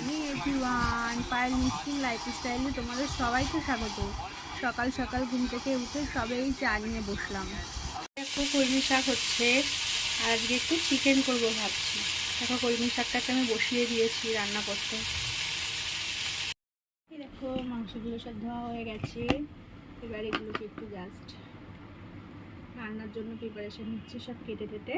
Morning everyone Payel mixing লাইফস্টাইলে তোমাদের সবাইকে স্বাগত। সকাল সকাল ঘুম থেকে উঠে সবাই চা নিয়ে বসলাম। দেখো কলমি শাক হচ্ছে আর আজকে একটু চিকেন করব ভাবছি। দেখো কলমি শাকটাকে আমি বসিয়ে দিয়েছি রান্না করতে। দেখো, মাংসগুলো সব ধোয়া হয়ে গেছে। এবার এগুলোকে একটু জাস্ট রান্নার জন্য প্রিপারেশন নিচ্ছে সব কেটে কেটে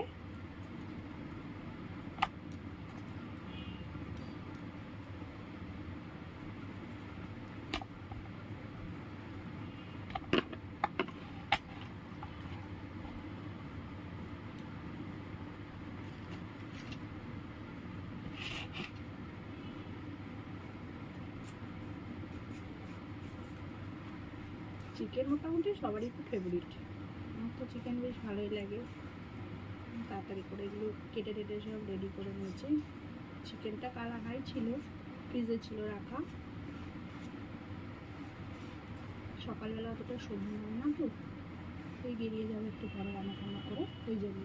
চিকেন মোটামুটি সবারই খুব ফেভারিট আমার তো চিকেন বেশ ভালোই লাগে। তাড়াতাড়ি করে এগুলো কেটে টেটে সব রেডি করে নিয়েছি। চিকেনটা কাল হাই ছিল ফ্রিজে ছিল রাখা। সকালবেলা অতটা সবজি না তো ওই বেরিয়ে যাবে একটু ঘরে রান্না টান্না করে ওই জন্য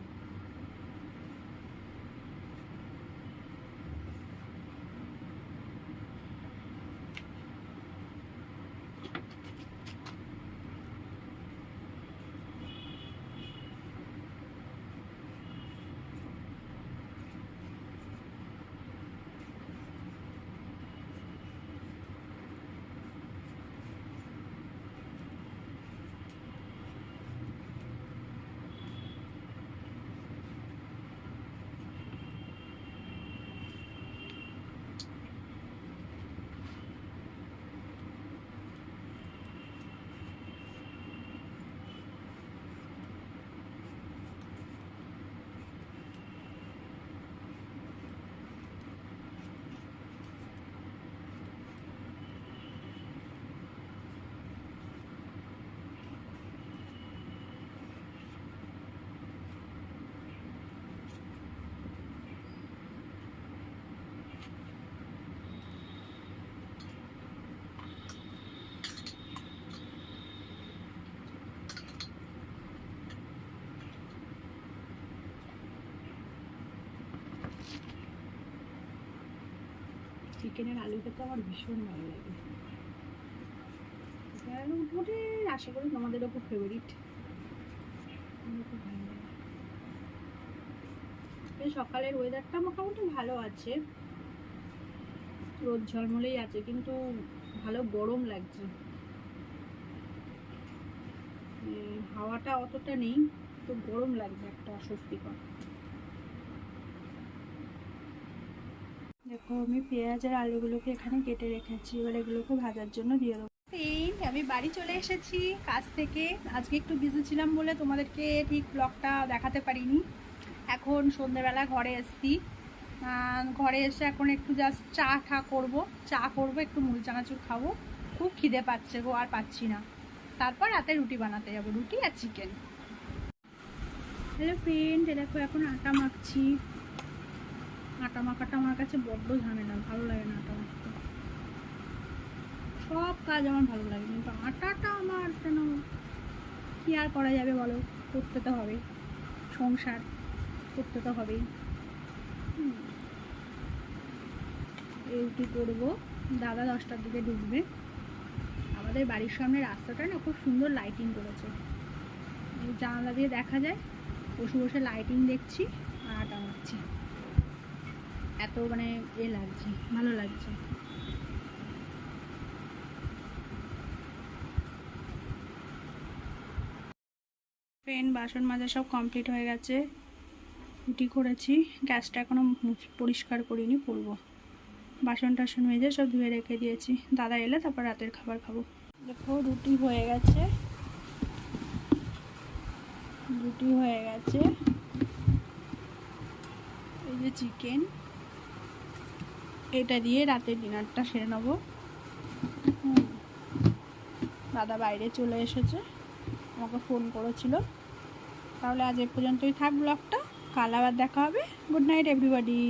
চিকেনের আলু খেতে আমার ভীষণ ভালো লাগে। মোটামুটি আশা করি তোমাদেরও খুব ফেভারিট খুব ভালো লাগে। সকালের ওয়েদারটা মোটামুটি ভালো আছে। রোদ ঝলমলেই আছে, কিন্তু ভালো গরম লাগছে। হাওয়াটা অতটা নেই, তো গরম লাগছে একটা অস্বস্তিকর। দেখো, আমি পেঁয়াজ আর আলুগুলোকে এখানে কেটে রেখেছি। এবার এগুলোকে ভাজার জন্য দিয়ে দেবো। এই, আমি বাড়ি চলে এসেছি কাজ থেকে। আজকে একটু বিজি ছিলাম বলে তোমাদেরকে ঠিক ব্লগটা দেখাতে পারিনি। এখন সন্ধ্যেবেলা ঘরে এসছি। ঘরে এসে এখন একটু জাস্ট চা ঠা করব। চা করব, একটু মুড়ি চানাচুর খাব। খুব খিদে পাচ্ছে গো, আর পাচ্ছি না। তারপর রাতে রুটি বানাতে যাব, রুটি আর চিকেন হ্যালো ফ্রেন্ড দেখো, এখন আটা মাখছি। আটা মাখাটা আমার কাছে বড্ড ঝামেলা, ভালো লাগে না আটা মাখতে। সব কাজ আমার ভালো লাগে, কিন্তু আটাটা আমার যেন কি আর করা যাবে বলো? করতে তো হবে সংসার করতে তো হবেই। রুটি করব, দাদা দশটার দিকে ঢুকবে। আমাদের বাড়ির সামনে রাস্তাটা না খুব সুন্দর লাইটিং করেছে। জানালা দিয়ে দেখা যায়, বসে বসে লাইটিং দেখছি আর আটা মাখছি। এত মানে এ লাগছে, ভালো লাগছে। পেন বাসন মাজা সব কমপ্লিট হয়ে গেছে। রুটি করেছি, গ্যাসটা এখনও পরিষ্কার করিনি, করব। বাসন টাসন মেজে সব ধুয়ে রেখে দিয়েছি। দাদা এলে তারপর রাতের খাবার খাব। দেখো, রুটি হয়ে গেছে। রুটি হয়ে গেছে। এই যে চিকেন এটা দিয়ে রাতে ডিনারটা সেরে নেব। দাদা বাইরে চলে এসেছে, আমাকে ফোন করেছিল। তাহলে আজ এ পর্যন্তই থাক ব্লগটা, কাল আবার দেখা হবে। Good night everybody